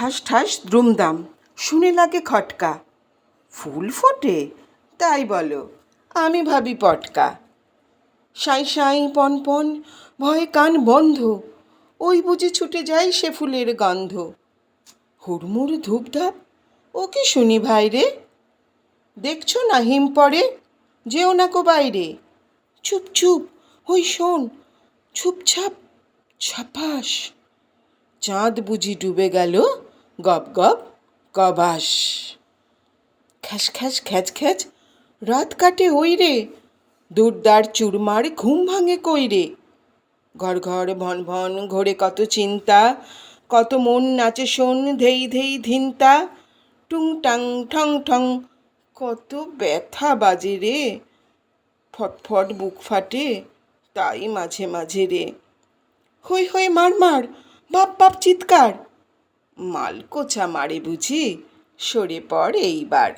ঠাস ঠাস দ্রুমদাম। শুনে লাগে খটকা। ফুল ফোটে, তাই বলো, আমি ভাবি পটকা। সাঁই সাঁই পন পন, ভয়ে কান বন্ধ, ওই বুঝি ছুটে যায় সে ফুলের গন্ধ। হুড়মুড় ধূপধাপ, ও কি শুনি ভাই রে? দেখছ না হিম পড়ে? যেও না কো বাইরে। চুপ চুপ ওই শোন ছুপছাপ ছাপাস। চাঁদ বুঝি ডুবে গেল? গপ গপ কবাস খ্যাস খ্যাস খ্যাচ খ্যাচ, রাত কাটে ওই রে। দুর্দার চুরমার ঘুম ভাঙে কই রে। ঘর ঘর ভন ভন ঘোরে কত চিন্তা, কত মন নাচে শোন ধেই ধেই ধিনতা। টুং টাং ঠং ঠং, কত ব্যথা বাজে রে। ফটফট বুক ফাটে তাই মাঝে মাঝে রে। হই হই মার মার, বাপ বাপ চিৎকার মাল কোচা মারে বুঝি সরে পড় এইবার।